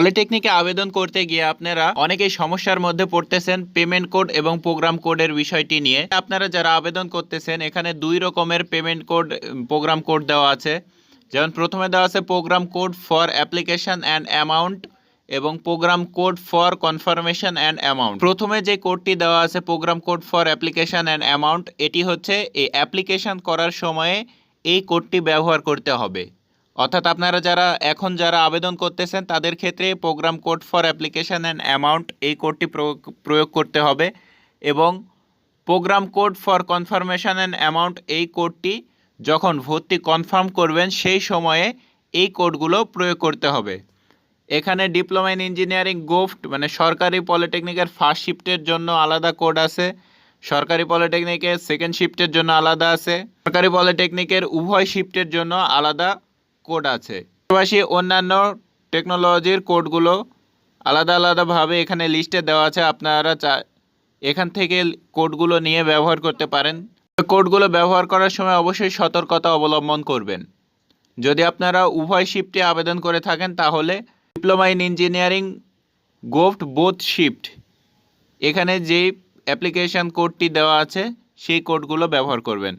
পলিটেকনিকে আবেদন করতে গিয়ে আপনারা অনেকেই সমস্যার মধ্যে পড়তেছেন পেমেন্ট কোড এবং প্রোগ্রাম কোডের বিষয়টি নিয়ে। আপনারা যারা আবেদন করতেছেন, এখানে দুই রকমের পেমেন্ট কোড প্রোগ্রাম কোড দেওয়া আছে। যেমন প্রথমে দেওয়া আছে program code for application and amount এবং program code for confirmation and amount. প্রথমে যে কোডটি দেওয়া আছে program code for application and amount, এটি হচ্ছে এই অ্যাপ্লিকেশন করার সময়ে এই কোডটি ব্যবহার করতে হবে। অর্থাৎ আপনারা যারা এখন যারা আবেদন করতেছেন, তাদের ক্ষেত্রে program code for application and amount এই কোডটি প্রয়োগ করতে হবে এবং program code for confirmation and amount এই কোডটি যখন ভর্তি কনফার্ম করবেন, সেই সময়ে এই কোডগুলো প্রয়োগ করতে হবে। এখানে ডিপ্লোমা ইন ইঞ্জিনিয়ারিং গোফট মানে সরকারি পলিটেকনিকের ফার্স্ট শিফটের জন্য আলাদা কোড আছে, সরকারি পলিটেকনিকের সেকেন্ড শিফটের জন্য আলাদা আছে, সরকারি পলিটেকনিকের উভয় শিফটের জন্য আলাদা কোড আছে। পাশাপাশি অন্যান্য টেকনোলজির কোডগুলো আলাদা আলাদাভাবে এখানে লিস্টে দেওয়া আছে। আপনারা চা, এখান থেকে কোডগুলো নিয়ে ব্যবহার করতে পারেন। কোডগুলো ব্যবহার করার সময় অবশ্যই সতর্কতা অবলম্বন করবেন। যদি আপনারা উভয় শিফটে আবেদন করে থাকেন, তাহলে ডিপ্লোমা ইন ইঞ্জিনিয়ারিং গোফট বোথ শিফট এখানে যে অ্যাপ্লিকেশন কোডটি দেওয়া আছে, সেই কোডগুলো ব্যবহার করবেন।